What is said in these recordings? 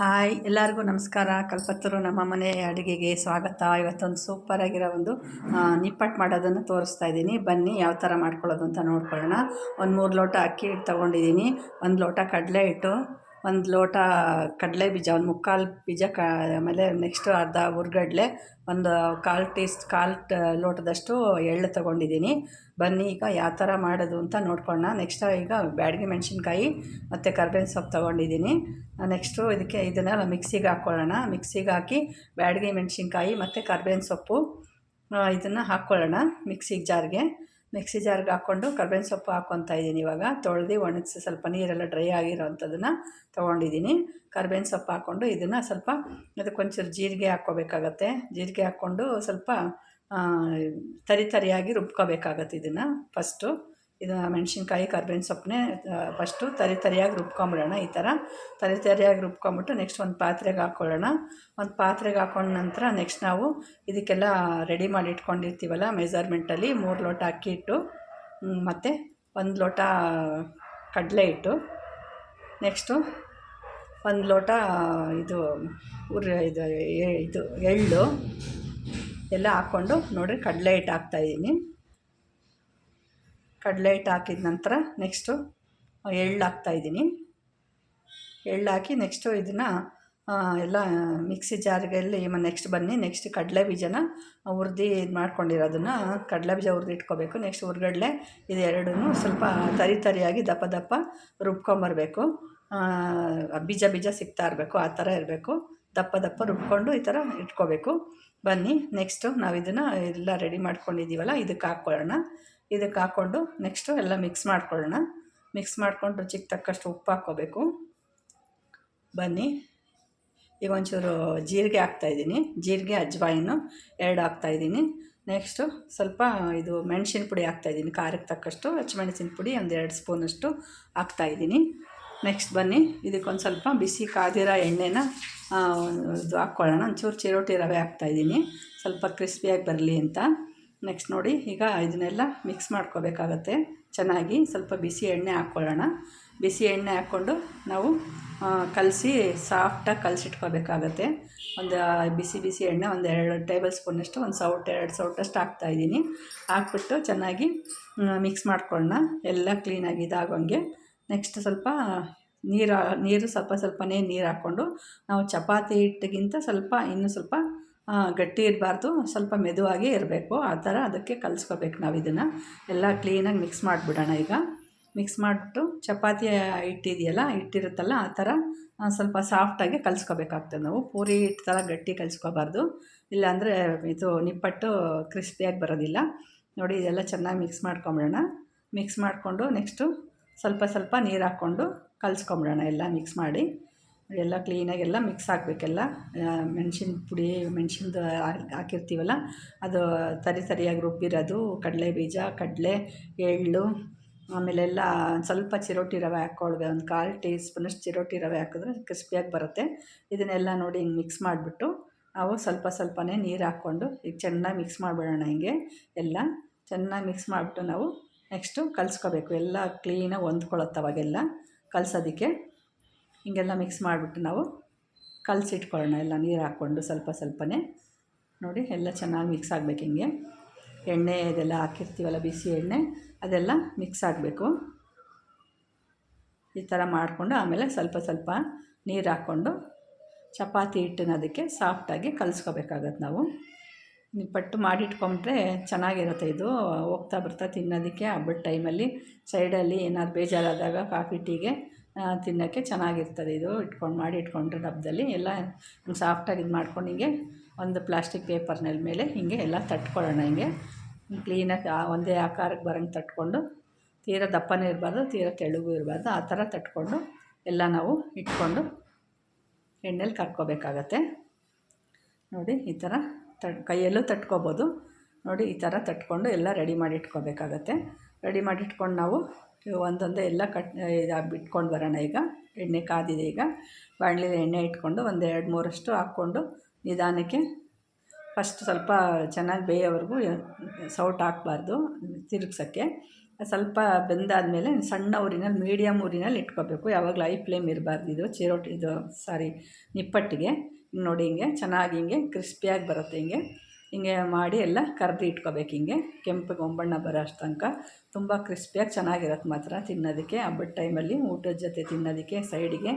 Hi, ಎಲ್ಲರಿಗೂ ನಮಸ್ಕಾರ. ಕಲ್ಪತ್ತರು ನಮ್ಮ ಮನೆ ಅಡುಗೆಗೆ ಸ್ವಾಗತ. ಇವತ್ತೊಂದು ಸೂಪರಾಗಿರೋ ಒಂದು ನಿಪ್ಪಟ್ ಮಾಡೋದನ್ನು ತೋರಿಸ್ತಾ ಇದ್ದೀನಿ. ಬನ್ನಿ, ಯಾವ ಥರ ಮಾಡ್ಕೊಳ್ಳೋದು ಅಂತ ನೋಡ್ಕೊಳ್ಳೋಣ. ಒಂದು ಮೂರು ಲೋಟ ಅಕ್ಕಿ ಹಿಟ್ಟು ತೊಗೊಂಡಿದ್ದೀನಿ. ಒಂದು ಲೋಟ ಕಡಲೆ ಹಿಟ್ಟು. ಒಂದು ಲೋಟ ಕಡಲೆ ಬೀಜ, ಒಂದು ಮುಕ್ಕಾಲು ಬೀಜ ಕ, ಆಮೇಲೆ ನೆಕ್ಸ್ಟು ಅರ್ಧ ಹುರ್ಗಡ್ಲೆ, ಒಂದು ಕಾಲು ಟೀಸ್, ಕಾಲು ಟ, ಲೋಟದಷ್ಟು ಎಳ್ಳು ತೊಗೊಂಡಿದ್ದೀನಿ. ಬನ್ನಿ ಈಗ ಯಾವ ಥರ ಮಾಡೋದು ಅಂತ ನೋಡ್ಕೊಳ್ಳೋಣ. ನೆಕ್ಸ್ಟ್ ಈಗ ಬ್ಯಾಡಗಿ ಮೆಣಸಿನ್ಕಾಯಿ ಮತ್ತು ಕರ್ಬೇವಿನ ಸೊಪ್ಪು ತೊಗೊಂಡಿದ್ದೀನಿ. ನೆಕ್ಸ್ಟು ಇದಕ್ಕೆ ಇದನ್ನೆಲ್ಲ ಮಿಕ್ಸಿಗೆ ಹಾಕ್ಕೊಳ್ಳೋಣ. ಮಿಕ್ಸಿಗೆ ಹಾಕಿ ಬ್ಯಾಡಗಿ ಮೆಣಸಿನ್ಕಾಯಿ ಮತ್ತು ಕರ್ಬೇವಿನ ಸೊಪ್ಪು ಇದನ್ನು ಹಾಕ್ಕೊಳ್ಳೋಣ ಮಿಕ್ಸಿಗೆ ಜಾರ್ಗೆ. ಮಿಕ್ಸಿ ಜಾರ್ಗೆ ಹಾಕ್ಕೊಂಡು ಕರ್ಬೇವಿನ ಸೊಪ್ಪು ಹಾಕ್ಕೊತಾ ಇದ್ದೀನಿ ಇವಾಗ. ತೊಳೆದು ಒಣಗಿಸಿ ಸ್ವಲ್ಪ ನೀರೆಲ್ಲ ಡ್ರೈ ಆಗಿರೋವಂಥದ್ದನ್ನು ತೊಗೊಂಡಿದ್ದೀನಿ. ಕರ್ಬೇವಿನ ಸೊಪ್ಪು ಹಾಕ್ಕೊಂಡು ಇದನ್ನು ಸ್ವಲ್ಪ ಅದಕ್ಕೊಂಚೂರು ಜೀರಿಗೆ ಹಾಕ್ಕೋಬೇಕಾಗತ್ತೆ. ಜೀರಿಗೆ ಹಾಕ್ಕೊಂಡು ಸ್ವಲ್ಪ ತರಿ ತರಿಯಾಗಿ ರುಬ್ಕೋಬೇಕಾಗತ್ತೆ ಇದನ್ನು ಫಸ್ಟು ಇದು ಮೆಣಸಿನ್ಕಾಯಿ ಕರ್ಬೇವಿನ ಸೊಪ್ಪನ್ನೇ ಫಸ್ಟು ತರಿ ತರಿಯಾಗಿ ರುಬ್ಕೊಂಬಿಡೋಣ ಈ ಥರ. ತರಿ ತರಿಯಾಗಿ ರುಬ್ಕೊಂಬಿಟ್ಟು ನೆಕ್ಸ್ಟ್ ಒಂದು ಪಾತ್ರೆಗೆ ಹಾಕ್ಕೊಳ್ಳೋಣ ಒಂದು ಪಾತ್ರೆಗೆ ಹಾಕೊಂಡ ನಂತರ ನೆಕ್ಸ್ಟ್ ನಾವು ಇದಕ್ಕೆಲ್ಲ ರೆಡಿ ಮಾಡಿ ಇಟ್ಕೊಂಡಿರ್ತೀವಲ್ಲ ಮೆಜರ್ಮೆಂಟಲ್ಲಿ ಮೂರು ಲೋಟ ಅಕ್ಕಿ ಹ್ಮ್, ಮತ್ತು ಒಂದು ಲೋಟ ಕಡಲೆ ಹಿಟ್ಟು ನೆಕ್ಸ್ಟು ಒಂದು ಲೋಟ ಇದು ಉರ್ ಇದು ಇದು ಎಳ್ಳು ಎಲ್ಲ ಹಾಕ್ಕೊಂಡು ನೋಡಿರಿ ಕಡಲೆ ಹಿಟ್ಟು ಹಾಕ್ತಾಯಿದ್ದೀನಿ ಕಡಲೆ ಹಿಟ್ಟು ಹಾಕಿದ ನಂತರ ನೆಕ್ಸ್ಟು ಎಳ್ಳು ಹಾಕ್ತಾಯಿದ್ದೀನಿ ಎಳ್ಳು ಹಾಕಿ ನೆಕ್ಸ್ಟು ಇದನ್ನು ಎಲ್ಲ ಮಿಕ್ಸಿ ಜಾರ್ಗೆಲ್ಲಿ ನೆಕ್ಸ್ಟ್ ಬನ್ನಿ. ನೆಕ್ಸ್ಟ್ ಕಡಲೆ ಬೀಜನ ಹುರ್ದು ಇದು ಮಾಡ್ಕೊಂಡಿರೋದನ್ನು ಕಡಲೆ ಬೀಜ ಹುರ್ದು ಇಟ್ಕೋಬೇಕು. ನೆಕ್ಸ್ಟ್ ಹುರ್ಗಡ್ಲೆ ಇದು ಎರಡೂ ಸ್ವಲ್ಪ ತರಿ ತರಿಯಾಗಿ ದಪ್ಪ ದಪ್ಪ ರುಬ್ಕೊಂಬರ್ಬೇಕು. ಬೀಜ ಬೀಜ ಸಿಗ್ತಾ ಇರಬೇಕು, ಆ ಥರ ಇರಬೇಕು. ದಪ್ಪ ದಪ್ಪ ರುಬ್ಕೊಂಡು ಈ ಥರ ಇಟ್ಕೋಬೇಕು. ಬನ್ನಿ, ನೆಕ್ಸ್ಟು ನಾವು ಇದನ್ನು ಎಲ್ಲ ರೆಡಿ ಮಾಡ್ಕೊಂಡಿದ್ದೀವಲ್ಲ, ಇದಕ್ಕೆ ಹಾಕ್ಕೊಳ್ಳೋಣ. ಇದಕ್ಕೆ ಹಾಕ್ಕೊಂಡು ನೆಕ್ಸ್ಟು ಎಲ್ಲ ಮಿಕ್ಸ್ ಮಾಡ್ಕೊಳ್ಳೋಣ. ಮಿಕ್ಸ್ ಮಾಡ್ಕೊಂಡು ರುಚಿಗೆ ತಕ್ಕಷ್ಟು ಉಪ್ಪು ಹಾಕ್ಕೋಬೇಕು. ಬನ್ನಿ. ಈಗ ಒಂಚೂರು ಜೀರಿಗೆ ಹಾಕ್ತಾಯಿದ್ದೀನಿ ಜೀರಿಗೆ, ಅಜ್ವಾಯಿನು ಎರಡು ಹಾಕ್ತಾಯಿದ್ದೀನಿ ನೆಕ್ಸ್ಟು ಸ್ವಲ್ಪ ಇದು ಮೆಣಸಿನ ಪುಡಿ ಹಾಕ್ತಾಯಿದ್ದೀನಿ ಖಾರಕ್ಕೆ ತಕ್ಕಷ್ಟು ಹಸಿಮೆಣಸಿನ ಪುಡಿ ಒಂದು ಎರಡು ಸ್ಪೂನಷ್ಟು ಹಾಕ್ತಾಯಿದ್ದೀನಿ ನೆಕ್ಸ್ಟ್ ಬನ್ನಿ. ಇದಕ್ಕೊಂದು ಸ್ವಲ್ಪ ಬಿಸಿ ಕಾದಿರೋ ಎಣ್ಣೆನ ಇದು ಹಾಕ್ಕೊಳ್ಳೋಣ. ಒಂಚೂರು ಚಿರೋಟಿ ರವೆ ಹಾಕ್ತಾಯಿದ್ದೀನಿ ಸ್ವಲ್ಪ ಕ್ರಿಸ್ಪಿಯಾಗಿ ಬರಲಿ ಅಂತ. ನೆಕ್ಸ್ಟ್ ನೋಡಿ, ಈಗ ಇದನ್ನೆಲ್ಲ ಮಿಕ್ಸ್ ಮಾಡ್ಕೋಬೇಕಾಗತ್ತೆ. ಚೆನ್ನಾಗಿ ಸ್ವಲ್ಪ ಬಿಸಿ ಎಣ್ಣೆ ಹಾಕ್ಕೊಳ್ಳೋಣ. ಬಿಸಿ ಎಣ್ಣೆ ಹಾಕ್ಕೊಂಡು ನಾವು ಕಲಸಿ ಸಾಫ್ಟಾಗಿ ಕಲಸಿಟ್ಕೋಬೇಕಾಗತ್ತೆ. ಒಂದು ಬಿಸಿ ಬಿಸಿ ಎಣ್ಣೆ ಒಂದು ಎರಡು ಟೇಬಲ್ ಸ್ಪೂನಷ್ಟು ಒಂದು ಸೌಟ್ ಎರಡು ಸೌಟಷ್ಟು ಹಾಕ್ತಾಯಿದ್ದೀನಿ ಹಾಕ್ಬಿಟ್ಟು ಚೆನ್ನಾಗಿ ಮಿಕ್ಸ್ ಮಾಡ್ಕೊಳ್ಳೋಣ. ಎಲ್ಲ ಕ್ಲೀನಾಗಿ ಇದಾಗೋಂಗೆ. ನೆಕ್ಸ್ಟ್ ಸ್ವಲ್ಪ ನೀರು ನೀರು ಸ್ವಲ್ಪ ಸ್ವಲ್ಪನೇ ನೀರು ಹಾಕ್ಕೊಂಡು ನಾವು ಚಪಾತಿ ಹಿಟ್ಟಿಗಿಂತ ಸ್ವಲ್ಪ, ಇನ್ನೂ ಸ್ವಲ್ಪ ಗಟ್ಟಿ ಇರಬಾರ್ದು, ಸ್ವಲ್ಪ ಮೆದುವಾಗಿ ಇರಬೇಕು. ಆ ಥರ ಅದಕ್ಕೆ ಕಲಿಸ್ಕೋಬೇಕು ನಾವು ಇದನ್ನು. ಎಲ್ಲ ಕ್ಲೀನಾಗಿ ಮಿಕ್ಸ್ ಮಾಡಿಬಿಡೋಣ ಈಗ. ಮಿಕ್ಸ್ ಮಾಡಿಬಿಟ್ಟು ಚಪಾತಿ ಹಿಟ್ಟಿದೆಯಲ್ಲ ಹಿಟ್ಟಿರುತ್ತಲ್ಲ ಆ ಥರ ಸ್ವಲ್ಪ ಸಾಫ್ಟಾಗಿ ಕಲಿಸ್ಕೋಬೇಕಾಗ್ತದೆ ನಾವು. ಪೂರಿ ಹಿಟ್ಟು ಥರ ಗಟ್ಟಿ ಕಲಿಸ್ಕೋಬಾರ್ದು. ಇಲ್ಲಾಂದರೆ ಇದು ನಿಪ್ಪಟ್ಟು ಕ್ರಿಸ್ಪಿಯಾಗಿ ಬರೋದಿಲ್ಲ. ನೋಡಿ, ಇದೆಲ್ಲ ಚೆನ್ನಾಗಿ ಮಿಕ್ಸ್ ಮಾಡ್ಕೊಂಬಿಡೋಣ. ಮಿಕ್ಸ್ ಮಾಡಿಕೊಂಡು ನೆಕ್ಸ್ಟು ಸ್ವಲ್ಪ ಸ್ವಲ್ಪ ನೀರು ಹಾಕ್ಕೊಂಡು ಕಲಿಸ್ಕೊಂಬಿಡೋಣ ಎಲ್ಲ ಮಿಕ್ಸ್ ಮಾಡಿ. ಎಲ್ಲ ಕ್ಲೀನಾಗಿ ಎಲ್ಲ ಮಿಕ್ಸ್ ಆಗಬೇಕೆಲ್ಲ ಮೆಣಸಿನ ಪುಡಿ, ಮೆಣಸಿನ್ದು ಹಾಕಿರ್ತೀವಲ್ಲ, ಅದು ತರಿ ಸರಿಯಾಗಿ ರುಬ್ಬಿರೋದು ಕಡಲೆ ಬೀಜ ಕಡಲೆ, ಎಳ್ಳು ಆಮೇಲೆಲ್ಲ ಎಲ್ಲ ಸ್ವಲ್ಪ ಚಿರೋಟಿ ರವೆ ಹಾಕ್ಕೊಳ್ಬೇಕು ಒಂದು ಕಾಲು ಟೀ ಸ್ಪೂನಷ್ಟು ಚಿರೋಟಿ ರವೆ ಹಾಕಿದ್ರೆ ಕ್ರಿಸ್ಪಿಯಾಗಿ ಬರುತ್ತೆ. ಇದನ್ನೆಲ್ಲ ನೋಡಿ ಹಿಂಗೆ ಮಿಕ್ಸ್ ಮಾಡಿಬಿಟ್ಟು, ನಾವು ಸ್ವಲ್ಪ ಸ್ವಲ್ಪನೇ ನೀರು ಹಾಕ್ಕೊಂಡು, ಈಗ ಚೆನ್ನಾಗಿ ಮಿಕ್ಸ್ ಮಾಡಿಬಿಡೋಣ ಹಿಂಗೆ, ಎಲ್ಲ ಚೆನ್ನಾಗಿ ಮಿಕ್ಸ್ ಮಾಡಿಬಿಟ್ಟು ನಾವು ನೆಕ್ಸ್ಟು ಕಲಸ್ಕೋಬೇಕು. ಎಲ್ಲ ಕ್ಲೀನಾಗಿ ಹೊಂದ್ಕೊಳ್ಳುತ್ತೆ ಅವಾಗೆಲ್ಲ, ಕಲಸೋದಕ್ಕೆ. ಹಿಂಗೆಲ್ಲ ಮಿಕ್ಸ್ ಮಾಡಿಬಿಟ್ಟು ನಾವು ಕಲಸಿಟ್ಕೊಳ್ಳೋಣ. ಎಲ್ಲ ನೀರು ಹಾಕ್ಕೊಂಡು ಸ್ವಲ್ಪ ಸ್ವಲ್ಪನೇ. ನೋಡಿ, ಎಲ್ಲ ಚೆನ್ನಾಗಿ ಮಿಕ್ಸ್ ಆಗಬೇಕು ಹಿಂಗೆ. ಎಣ್ಣೆ ಇದೆಲ್ಲ ಹಾಕಿರ್ತೀವಲ್ಲ, ಬಿಸಿ ಎಣ್ಣೆ, ಅದೆಲ್ಲ ಮಿಕ್ಸ್ ಆಗಬೇಕು. ಈ ಥರ ಮಾಡಿಕೊಂಡು ಆಮೇಲೆ ಸ್ವಲ್ಪ ಸ್ವಲ್ಪ ನೀರು ಹಾಕ್ಕೊಂಡು ಚಪಾತಿ ಹಿಟ್ಟನ್ನ ಅದಕ್ಕೆ ಸಾಫ್ಟಾಗಿ ಕಲಿಸ್ಕೋಬೇಕಾಗತ್ತೆ ನಾವು. ಪಟ್ಟು ಮಾಡಿಟ್ಕೊಂಡ್ರೆ ಚೆನ್ನಾಗಿರುತ್ತೆ. ಇದು ಹೋಗ್ತಾ ಬರ್ತಾ ತಿನ್ನೋದಕ್ಕೆ ಹಬ್ಬದ ಟೈಮಲ್ಲಿ ಸೈಡಲ್ಲಿ ಏನಾದ್ರು ಬೇಜಾರಾದಾಗ ಕಾಫಿ, ಟೀಗೆ ತಿನ್ನೋಕ್ಕೆ ಚೆನ್ನಾಗಿರ್ತದೆ. ಇದು ಇಟ್ಕೊಂಡು ಮಾಡಿ ಇಟ್ಕೊಂಡ್ರೆ ಡಬ್ಬದಲ್ಲಿ ಎಲ್ಲ ಸಾಫ್ಟಾಗಿ ಇದು ಮಾಡ್ಕೊಂಡು ಹಿಂಗೆ ಒಂದು ಪ್ಲಾಸ್ಟಿಕ್ ಪೇಪರ್ನಲ್ಲಿ ಮೇಲೆ ಹಿಂಗೆ ಎಲ್ಲ ತಟ್ಕೊಳ್ಳೋಣ ಹಿಂಗೆ. ಕ್ಲೀನಾಗಿ ಒಂದೇ ಆಕಾರಕ್ಕೆ ಬರೋಂಗೆ ತಟ್ಕೊಂಡು ತೀರ ದಪ್ಪನೇ ಇರಬಾರ್ದು, ತೀರ ತೆಳುಗೂ ಇರಬಾರ್ದು, ಆ ಥರ ತಟ್ಕೊಂಡು ಎಲ್ಲ ನಾವು ಇಟ್ಕೊಂಡು ಎಣ್ಣೆಲಿ ಕರ್ಕೋಬೇಕಾಗತ್ತೆ. ನೋಡಿ ಈ ಥರ ತಟ್, ಕೈಯಲ್ಲೂ ತಟ್ಕೋಬೋದು. ನೋಡಿ ಈ ಥರ ತಟ್ಕೊಂಡು ಎಲ್ಲ ರೆಡಿ ಮಾಡಿ ಇಟ್ಕೋಬೇಕಾಗತ್ತೆ. ರೆಡಿ ಮಾಡಿ ಇಟ್ಕೊಂಡು ನಾವು ಒಂದೊಂದೇ ಎಲ್ಲ ಕಟ್ ಇದು ಬಿಟ್ಕೊಂಡು ಬರೋಣ ಈಗ. ಎಣ್ಣೆ ಕಾದಿದೆ ಈಗ. ಬಾಣಲಿಲಿ ಎಣ್ಣೆ ಇಟ್ಕೊಂಡು ಒಂದು ಎರಡು ಮೂರಷ್ಟು ಹಾಕ್ಕೊಂಡು ನಿಧಾನಕ್ಕೆ ಫಸ್ಟ್ ಸ್ವಲ್ಪ ಚೆನ್ನಾಗಿ ಬೇಯೋವರೆಗೂ ಸೌಟ್ ಹಾಕಬಾರ್ದು ತಿರುಗ್ಸೋಕ್ಕೆ. ಸ್ವಲ್ಪ ಬೆಂದಾದಮೇಲೆ ಸಣ್ಣ ಊರಿನಲ್ಲಿ ಮೀಡಿಯಮ್ ಊರಿನಲ್ಲಿ ಇಟ್ಕೋಬೇಕು. ಯಾವಾಗಲೂ ಐ ಫ್ಲೇಮ್ ಇರಬಾರ್ದು ಇದು, ಚಿರೋಟಿ ಇದು, ಸಾರಿ ನಿಪ್ಪಟ್ಟಿಗೆ. ನೋಡಿ ಹಿಂಗೆ ಚೆನ್ನಾಗಿ ಹಿಂಗೆ ಕ್ರಿಸ್ಪಿಯಾಗಿ ಬರುತ್ತೆ ಹಿಂಗೆ. ಹಿಂಗೆ ಮಾಡಿ ಎಲ್ಲ ಕರ್ದು ಇಟ್ಕೋಬೇಕು ಹಿಂಗೆ. ಕೆಂಪಗೆ ಒಂಬಣ್ಣ ಬರೋ ಅಷ್ಟು ತನಕ. ತುಂಬ ಕ್ರಿಸ್ಪಿಯಾಗಿ ಚೆನ್ನಾಗಿರತ್ತೆ ಮಾತ್ರ ತಿನ್ನೋದಕ್ಕೆ. ಹಬ್ಬದ ಟೈಮಲ್ಲಿ ಊಟದ ಜೊತೆ ತಿನ್ನೋದಕ್ಕೆ, ಸೈಡಿಗೆ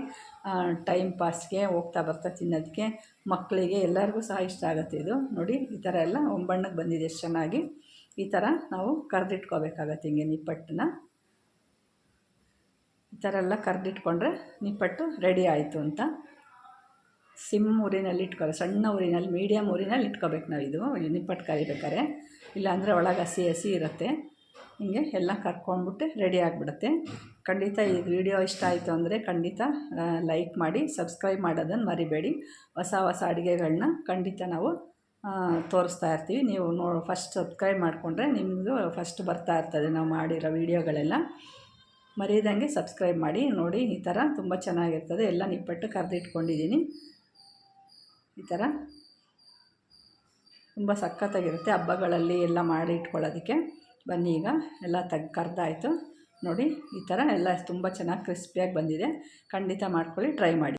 ಟೈಮ್ ಪಾಸ್ಗೆ ಹೋಗ್ತಾ ಬರ್ತಾ ತಿನ್ನೋದಕ್ಕೆ ಮಕ್ಕಳಿಗೆ ಎಲ್ಲರಿಗೂ ಸಹ ಇಷ್ಟ ಆಗುತ್ತೆ ಇದು. ನೋಡಿ, ಈ ಥರ ಎಲ್ಲ ಒಂಬಣ್ಣಕ್ಕೆ ಬಂದಿದೆ ಎಷ್ಟು ಚೆನ್ನಾಗಿ. ಈ ಥರ ನಾವು ಕರೆದಿಟ್ಕೋಬೇಕಾಗತ್ತೆ ಹಿಂಗೆ ನಿಪ್ಪಟ್ಟನ್ನ. ಈ ಥರ ಎಲ್ಲ ಕರೆದಿಟ್ಕೊಂಡ್ರೆ ನಿಪ್ಪಟ್ಟು ರೆಡಿ ಆಯಿತು ಅಂತ. ಸಿಮ್ ಊರಿನಲ್ಲಿ ಇಟ್ಕೋಬೇಕು ಸಣ್ಣ ಊರಿನಲ್ಲಿ ಮೀಡಿಯಮ್ ಊರಿನಲ್ಲಿ ಇಟ್ಕೋಬೇಕು ನಾವು ಇದು. ನಿಪ್ಪಟ್ಟು ಕರಿಬೇಕಾರೆ ಇಲ್ಲಾಂದರೆ ಒಳಗೆ ಹಸಿ ಹಸಿ ಇರುತ್ತೆ. ಹಿಂಗೆ ಎಲ್ಲ ಕರ್ಕೊಂಡ್ಬಿಟ್ಟು ರೆಡಿ ಆಗಿಬಿಡುತ್ತೆ. ಖಂಡಿತ ಈ ವಿಡಿಯೋ ಇಷ್ಟ ಆಯಿತು ಅಂದರೆ ಖಂಡಿತ ಲೈಕ್ ಮಾಡಿ, ಸಬ್ಸ್ಕ್ರೈಬ್ ಮಾಡೋದನ್ನು ಮರಿಬೇಡಿ. ಹೊಸ ಹೊಸ ಅಡುಗೆಗಳನ್ನ ಖಂಡಿತ ನಾವು ತೋರಿಸ್ತಾ ಇರ್ತೀವಿ. ನೀವು ನೋ ಫಸ್ಟ್ ಸಬ್ಸ್ಕ್ರೈಬ್ ಮಾಡಿಕೊಂಡ್ರೆ ನಿಮ್ಮದು ಫಸ್ಟ್ ಬರ್ತಾ ಇರ್ತದೆ ನಾವು ಮಾಡಿರೋ ವೀಡಿಯೋಗಳೆಲ್ಲ. ಮರೆಯದಂಗೆ ಸಬ್ಸ್ಕ್ರೈಬ್ ಮಾಡಿ, ನೋಡಿ, ಈ ಥರ ತುಂಬ ಚೆನ್ನಾಗಿರ್ತದೆ. ಎಲ್ಲ ನಿಪ್ಪಟ್ಟು ಕರೆದಿಟ್ಕೊಂಡಿದ್ದೀನಿ. ಈ ಥರ ತುಂಬ ಸಖತ್ತಾಗಿರುತ್ತೆ ಹಬ್ಬಗಳಲ್ಲಿ ಎಲ್ಲ ಮಾಡಿ ಇಟ್ಕೊಳ್ಳೋದಕ್ಕೆ. ಬನ್ನಿ ಈಗ, ಎಲ್ಲ ತೆಗ್, ಕರ್ದಾಯಿತು. ನೋಡಿ, ಈ ಥರ ಎಲ್ಲ ತುಂಬ ಚೆನ್ನಾಗಿ ಕ್ರಿಸ್ಪಿಯಾಗಿ ಬಂದಿದೆ. ಖಂಡಿತ ಮಾಡ್ಕೊಳ್ಳಿ ಟ್ರೈ ಮಾಡಿ.